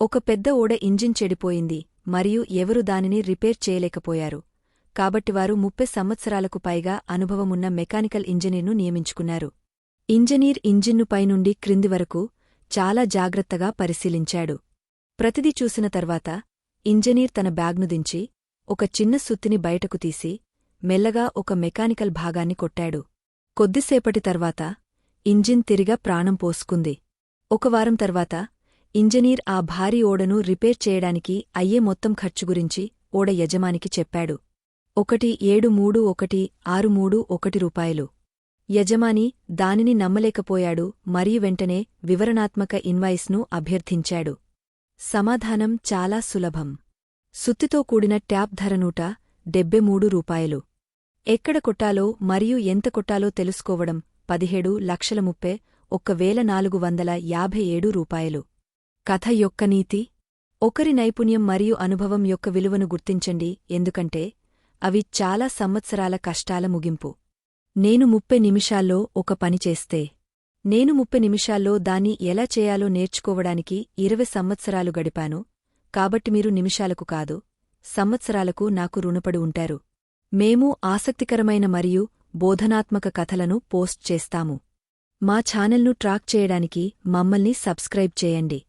ఒక పెద్ద ఓడ ఇంజిన్ చెడిపోయింది మరియు ఎవరు దానిని రిపేర్ చేయలేకపోయారు. కాబట్టి వారు ముప్పై సంవత్సరాలకు పైగా అనుభవమున్న మెకానికల్ ఇంజనీర్ను నియమించుకున్నారు. ఇంజనీర్ ఇంజిన్ను పైనుండి క్రింది వరకు చాలా జాగ్రత్తగా పరిశీలించాడు. ప్రతిదీ చూసిన తర్వాత ఇంజనీర్ తన బ్యాగ్ను దించి ఒక చిన్న సుత్తిని బయటకు తీసి మెల్లగా ఒక మెకానికల్ భాగాన్ని కొట్టాడు. కొద్దిసేపటి తర్వాత ఇంజిన్ తిరిగా ప్రాణం పోసుకుంది. ఒక వారం తర్వాత ఇంజనీర్ ఆ భారీ ఓడను రిపేర్ చేయడానికి అయ్యే మొత్తం ఖర్చు గురించి ఓడ యజమానికి చెప్పాడు. ఒకటి ఏడు మూడు ఒకటి ఆరు మూడు ఒకటి రూపాయలు. యజమాని దానిని నమ్మలేకపోయాడు మరియు వెంటనే వివరణాత్మక ఇన్వాయిస్ను అభ్యర్థించాడు. సమాధానం చాలా సులభం. సుత్తితో కూడిన ట్యాప్ ధర నూట డెబ్బె మూడు రూపాయలు. ఎక్కడ కొట్టాలో మరియు ఎంత కొట్టాలో తెలుసుకోవడం పదిహేడు లక్షల ముప్పే ఒక్క వేల నాలుగు వందల యాభై ఏడు రూపాయలు. కథ యొక్క నీతి? ఒకరి నైపుణ్యం మరియు అనుభవం యొక్క విలువను గుర్తించండి ఎందుకంటే అవి చాలా సంవత్సరాల కష్టాల ముగింపు. నేను ముప్పై నిమిషాల్లో ఒక పని చేస్తే. నేను ముప్పై నిమిషాల్లో దాన్ని ఎలా చేయాలో నేర్చుకోవడానికి ఇరవై సంవత్సరాలు గడిపాను. కాబట్టి మీరు నిమిషాలకు కాదు సంవత్సరాలకు నాకు రుణపడి ఉంటారు. మేము ఆసక్తికరమైన మరియు బోధనాత్మక కథలను పోస్ట్ చేస్తాము. మా ఛానల్ను ట్రాక్ చేయడానికి మమ్మల్ని సబ్స్క్రైబ్ చేయండి.